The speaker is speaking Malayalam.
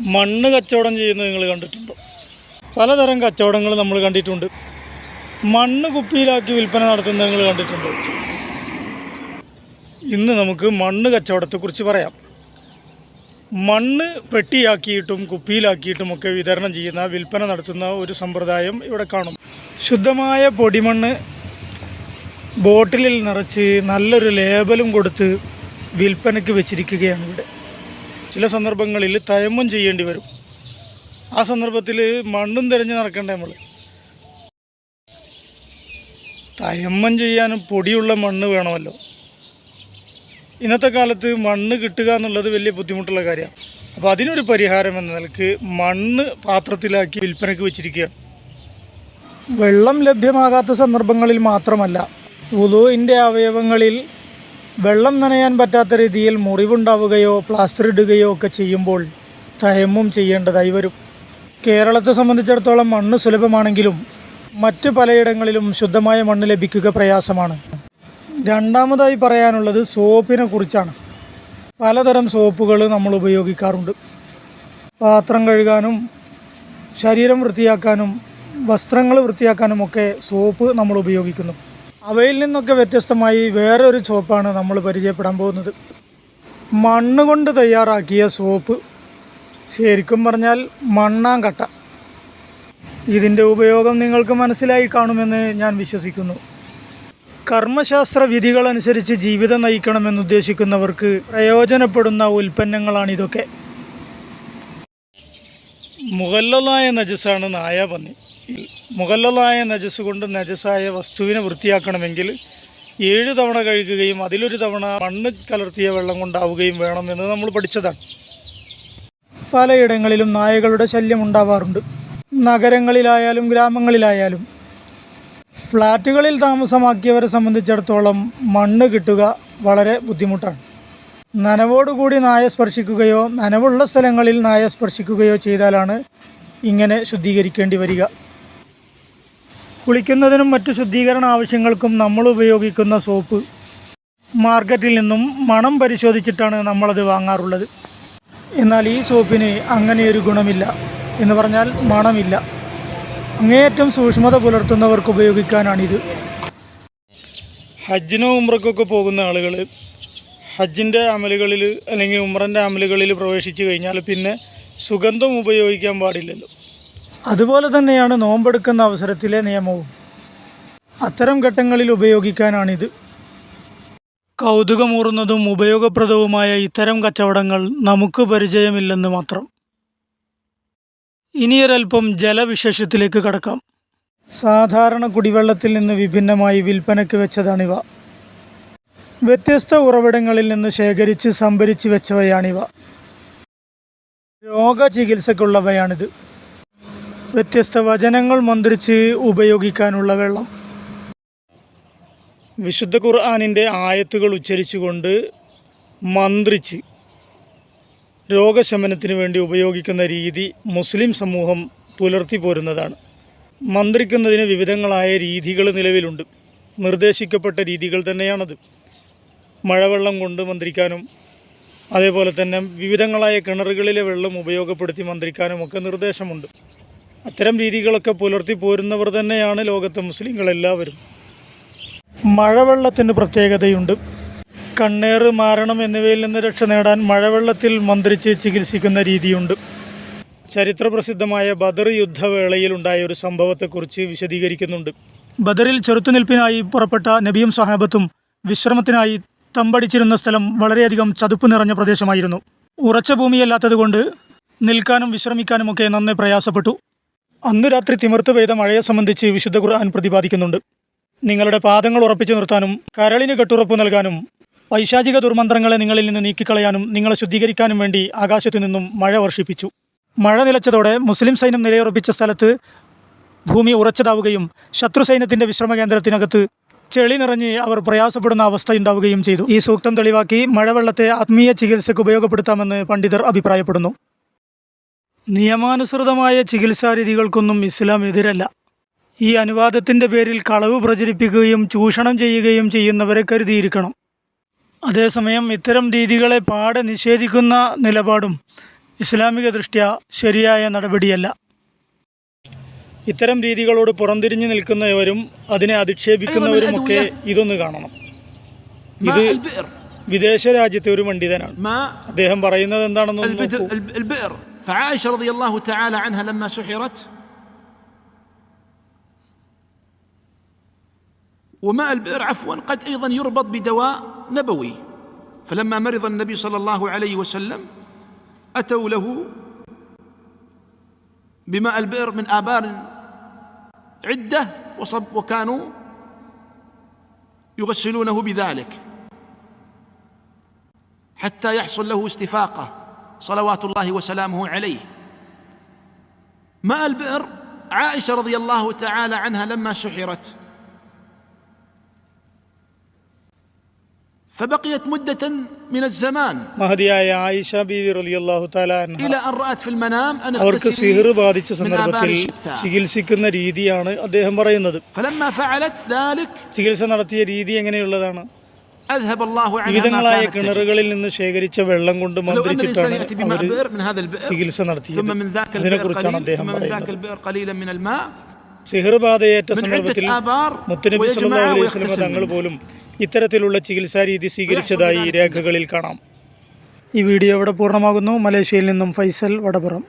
മണ്ണ് കച്ചവടം ചെയ്യുന്നത് നിങ്ങൾ കണ്ടിട്ടുണ്ടോ. പലതരം കച്ചവടങ്ങൾ നമ്മൾ കണ്ടിട്ടുണ്ട്. മണ്ണ് കുപ്പിയിലാക്കി വിൽപ്പന നടത്തുന്നത് നിങ്ങൾ കണ്ടിട്ടുണ്ടോ. ഇന്ന് നമുക്ക് മണ്ണ് കച്ചവടത്തെക്കുറിച്ച് പറയാം. മണ്ണ് പെട്ടിയാക്കിയിട്ടും കുപ്പിയിലാക്കിയിട്ടും ഒക്കെ വിതരണം ചെയ്യുന്ന വിൽപ്പന നടത്തുന്ന ഒരു സമ്പ്രദായം ഇവിടെ കാണും. ശുദ്ധമായ പൊടിമണ്ണ് ബോട്ടിലിൽ നിറച്ച് നല്ലൊരു ലേബലും കൊടുത്ത് വിൽപ്പനയ്ക്ക് വെച്ചിരിക്കുകയാണ് ഇവിടെ. ചില സന്ദർഭങ്ങളിൽ തയമ്മം ചെയ്യേണ്ടി വരും. ആ സന്ദർഭത്തിൽ മണ്ണും തിരഞ്ഞ് നടക്കണ്ടേ നമ്മൾ തയമ്മം ചെയ്യാനും പൊടിയുള്ള മണ്ണ് വേണമല്ലോ. ഇന്നത്തെ കാലത്ത് മണ്ണ് കിട്ടുക എന്നുള്ളത് വലിയ ബുദ്ധിമുട്ടുള്ള കാര്യമാണ്. അപ്പോൾ അതിനൊരു പരിഹാരം എന്ന നിലയ്ക്ക് മണ്ണ് പാത്രത്തിലാക്കി വിൽപ്പനയ്ക്ക് വെച്ചിരിക്കുകയാണ്. വെള്ളം ലഭ്യമാകാത്ത സന്ദർഭങ്ങളിൽ മാത്രമല്ല ഉദുവിന്റെ അവയവങ്ങളിൽ വെള്ളം നനയാൻ പറ്റാത്ത രീതിയിൽ മുറിവുണ്ടാവുകയോ പ്ലാസ്റ്റർ ഇടുകയോ ഒക്കെ ചെയ്യുമ്പോൾ തയമ്മും ചെയ്യേണ്ടതായി വരും. കേരളത്തെ സംബന്ധിച്ചിടത്തോളം മണ്ണ് സുലഭമാണെങ്കിലും മറ്റ് പലയിടങ്ങളിലും ശുദ്ധമായ മണ്ണ് ലഭിക്കുക പ്രയാസമാണ്. രണ്ടാമതായി പറയാനുള്ളത് സോപ്പിനെ കുറിച്ചാണ്. പലതരം സോപ്പുകൾ നമ്മൾ ഉപയോഗിക്കാറുണ്ട്. പാത്രം കഴുകാനും ശരീരം വൃത്തിയാക്കാനും വസ്ത്രങ്ങൾ വൃത്തിയാക്കാനും ഒക്കെ സോപ്പ് നമ്മൾ ഉപയോഗിക്കുന്നു. അവയിൽ നിന്നൊക്കെ വ്യത്യസ്തമായി വേറെ ഒരു സോപ്പാണ് നമ്മൾ പരിചയപ്പെടാൻ പോകുന്നത്. മണ്ണ് കൊണ്ട് തയ്യാറാക്കിയ സോപ്പ്. ശരിക്കും പറഞ്ഞാൽ മണ്ണാങ്കട്ട. ഇതിന്റെ ഉപയോഗം നിങ്ങൾക്ക് മനസ്സിലായി കാണുമെന്ന് ഞാൻ വിശ്വസിക്കുന്നു. കർമ്മശാസ്ത്ര വിധികളനുസരിച്ച് ജീവിതം നയിക്കണമെന്ന് ഉദ്ദേശിക്കുന്നവർക്ക് പ്രയോജനപ്പെടുന്ന ഉൽപ്പന്നങ്ങളാണിതൊക്കെ മുഗല്ലലായ നജസാണ് നായ മുഗല്ലലായ നജസ് കൊണ്ട് നജസായ വസ്തുവിനെ വൃത്തിയാക്കണമെങ്കിൽ ഏഴ് തവണ കഴുകുകയും അതിലൊരു തവണ മണ്ണ് കലർത്തിയ വെള്ളം കൊണ്ടാവുകയും വേണമെന്ന് നമ്മൾ പഠിച്ചതാണ്. പലയിടങ്ങളിലും നായകളുടെ ശല്യം ഉണ്ടാവാറുണ്ട്. നഗരങ്ങളിലായാലും ഗ്രാമങ്ങളിലായാലും. ഫ്ലാറ്റുകളിൽ താമസമാക്കിയവരെ സംബന്ധിച്ചിടത്തോളം മണ്ണ് കിട്ടുക വളരെ ബുദ്ധിമുട്ടാണ്. നനവോടുകൂടി നായ സ്പർശിക്കുകയോ നനവുള്ള സ്ഥലങ്ങളിൽ നായ സ്പർശിക്കുകയോ ചെയ്താലാണ് ഇങ്ങനെ ശുദ്ധീകരിക്കേണ്ടി വരിക. കുളിക്കുന്നതിനും മറ്റു ശുദ്ധീകരണ ആവശ്യങ്ങൾക്കും നമ്മൾ ഉപയോഗിക്കുന്ന സോപ്പ്. മാർക്കറ്റിൽ നിന്നും മണം പരിശോധിച്ചിട്ടാണ് നമ്മളത് വാങ്ങാറുള്ളത്. എന്നാൽ ഈ സോപ്പിന് അങ്ങനെയൊരു ഗുണമില്ല എന്ന് പറഞ്ഞാൽ മണമില്ല. അങ്ങേയറ്റം സൂക്ഷ്മത പുലർത്തുന്നവർക്ക് ഉപയോഗിക്കാനാണിത്. ഹജ്ജിനോ ഉമ്രക്കൊക്കെ പോകുന്ന ആളുകൾ ഹജ്ജിന്റെ അമലുകളിൽ അല്ലെങ്കിൽ ഉമ്രന്റെ അമലുകളിൽ പ്രവേശിച്ചു കഴിഞ്ഞാൽ പിന്നെ സുഗന്ധം ഉപയോഗിക്കാൻ പാടില്ലല്ലോ. അതുപോലെ തന്നെയാണ് നോമ്പെടുക്കുന്ന അവസരത്തിലെ നിയമവും. അത്തരം ഘട്ടങ്ങളിൽ ഉപയോഗിക്കാനാണിത്. കൗതുകമൂറുന്നതും ഉപയോഗപ്രദവുമായ ഇത്തരം കച്ചവടങ്ങൾ നമുക്ക് പരിചയമില്ലെന്ന് മാത്രം. ഇനിയൊരൽപ്പം ജലവിശേഷത്തിലേക്ക് കടക്കാം. സാധാരണ കുടിവെള്ളത്തിൽ നിന്ന് വിഭിന്നമായി വിൽപ്പനയ്ക്ക് വെച്ചതാണിവ. വ്യത്യസ്ത ഉറവിടങ്ങളിൽ നിന്ന് ശേഖരിച്ച് സംഭരിച്ച് വെച്ചവയാണിവ. രോഗചികിത്സക്കുള്ളവയാണിത് വ്യത്യസ്ത വചനങ്ങൾ മന്ത്രിച്ച് ഉപയോഗിക്കാനുള്ള വെള്ളം. വിശുദ്ധ ഖുർആാനിന്റെ ആയത്തുകൾ ഉച്ചരിച്ചുകൊണ്ട് മന്ത്രിച്ച് രോഗശമനത്തിന് വേണ്ടി ഉപയോഗിക്കുന്ന രീതി മുസ്ലിം സമൂഹം പുലർത്തി പോരുന്നതാണ്. മന്ത്രിക്കുന്നതിന് വിവിധങ്ങളായ രീതികൾ നിലവിലുണ്ട്. നിർദ്ദേശിക്കപ്പെട്ട രീതികൾ തന്നെയാണത്. മഴവെള്ളം കൊണ്ട് മന്ത്രിക്കാനും അതേപോലെ തന്നെ വിവിധങ്ങളായ കിണറുകളിലെ വെള്ളം ഉപയോഗപ്പെടുത്തി മന്ത്രിക്കാനും ഒക്കെ നിർദ്ദേശമുണ്ട്. അത്തരം രീതികളൊക്കെ പുലർത്തി പോരുന്നവർ തന്നെയാണ് ലോകത്തെ മുസ്ലിങ്ങളെല്ലാവരും. മഴവെള്ളത്തിന് പ്രത്യേകതയുണ്ട്. കണ്ണേറ് മാരണം എന്നിവയിൽ നിന്ന് രക്ഷ നേടാൻ മഴവെള്ളത്തിൽ മന്ത്രിച്ച് ചികിത്സിക്കുന്ന രീതിയുണ്ട്. ചരിത്രപ്രസിദ്ധമായ ബദർ യുദ്ധവേളയിൽ ഉണ്ടായ ഒരു സംഭവത്തെക്കുറിച്ച് വിശദീകരിക്കുന്നുണ്ട്. ബദറിൽ ചെറുത്തുനിൽപ്പിനായി പുറപ്പെട്ട നബിയും സഹാബത്തും വിശ്രമത്തിനായി തമ്പടിച്ചിരുന്ന സ്ഥലം വളരെയധികം ചതുപ്പ് നിറഞ്ഞ പ്രദേശമായിരുന്നു. ഉറച്ച ഭൂമിയല്ലാത്തതുകൊണ്ട് നിൽക്കാനും വിശ്രമിക്കാനുമൊക്കെ നന്നേ പ്രയാസപ്പെട്ടു. അന്ന് രാത്രി തിമിർത്ത് പെയ്ത മഴയെ സംബന്ധിച്ച് വിശുദ്ധ ഖുർആൻ പ്രതിപാദിക്കുന്നുണ്ട്. നിങ്ങളുടെ പാദങ്ങൾ ഉറപ്പിച്ചു നിർത്താനും കരളിന് കെട്ടുറപ്പ് നൽകാനും പൈശാചിക ദുർമന്ത്രങ്ങളെ നിങ്ങളിൽ നിന്ന് നീക്കിക്കളയാനും നിങ്ങളെ ശുദ്ധീകരിക്കാനും വേണ്ടി ആകാശത്തു നിന്നും മഴ വർഷിപ്പിച്ചു. മഴ നിലച്ചതോടെ മുസ്ലിം സൈന്യം നിലയുറപ്പിച്ച സ്ഥലത്ത് ഭൂമി ഉറച്ചതാവുകയും ശത്രു സൈന്യത്തിന്റെ വിശ്രമ കേന്ദ്രത്തിനകത്ത് ചെളി നിറഞ്ഞ് അവർ പ്രയാസപ്പെടുന്ന അവസ്ഥയുണ്ടാവുകയും ചെയ്തു. ഈ സൂക്തം തെളിവാക്കി മഴവെള്ളത്തെ ആത്മീയ ചികിത്സയ്ക്ക് ഉപയോഗപ്പെടുത്താമെന്ന് പണ്ഡിതർ അഭിപ്രായപ്പെടുന്നു. നിയമാനുസൃതമായ ചികിത്സാരീതികൾക്കൊന്നും ഇസ്ലാം എതിരല്ല. ഈ അനുവാദത്തിന്റെ പേരിൽ കളവ് പ്രചരിപ്പിക്കുകയും ചൂഷണം ചെയ്യുകയും ചെയ്യുന്നവരെ കരുതിയിരിക്കണം. അതേസമയം ഇത്തരം രീതികളെ പാടെ നിഷേധിക്കുന്ന നിലപാടും ഇസ്ലാമിക ദൃഷ്ട്യ ശരിയായ നടപടിയല്ല. ഇത്തരം രീതികളോട് പുറംതിരിഞ്ഞു നിൽക്കുന്നവരും അതിനെ അധിക്ഷേപിക്കുന്നവരുമൊക്കെ ഇതൊന്ന് കാണണം. ഇത് വിദേശ രാജ്യത്തെ ഒരു പണ്ഡിതനാണ്. അദ്ദേഹം പറയുന്നത് എന്താണെന്ന് فعائشة رضي الله تعالى عنها لما سحرت وماء البئر عفوا قد أيضا يربط بدواء نبوي. فلما مرض النبي صلى الله عليه وسلم أتوا له بماء البئر من آبار عدة وصب وكانوا يغسلونه بذلك حتى يحصل له استفاقة. صلوات الله وسلامه عليه ماء البئر عائشه رضي الله تعالى عنها لما سحرت فبقيت مده من الزمان മഹതിയായ ആയിഷ ബീവി റളിയല്ലാഹു തആല അൻഹ الى ان رات في المنام ان അവർക്ക് സിഹിർ اغتسلي ബാധിച്ച من آبار സന്ദർഭത്തിൽ الشتاء ചികിത്സിക്കുന്ന രീതിയാണ് അദ്ദേഹം പറയുന്നത് فلما فعلت ذلك ചികിത്സ നടത്തിയ രീതി എങ്ങനെയുള്ളതാണ് വിവിധങ്ങളായ കിണറുകളിൽ നിന്ന് ശേഖരിച്ച വെള്ളം കൊണ്ട് മന്ത്രിച്ചിട്ടാണ് ചികിത്സ നടത്തിയത്. അതിനെക്കുറിച്ചാണ് അദ്ദേഹം പറയുന്നത്. സിഹർബാധയേറ്റ സന്ദർഭത്തിൽ മുത്തനബി സല്ലാസ്ലമ തങ്ങൾ പോലും ഇത്തരത്തിലുള്ള ചികിത്സാരീതി സ്വീകരിച്ചതായി രേഖകളിൽ കാണാം. ഈ വീഡിയോ ഇവിടെ പൂർണമാകുന്നു. മലേഷ്യയിൽ നിന്നും ഫൈസൽ വടപുറം.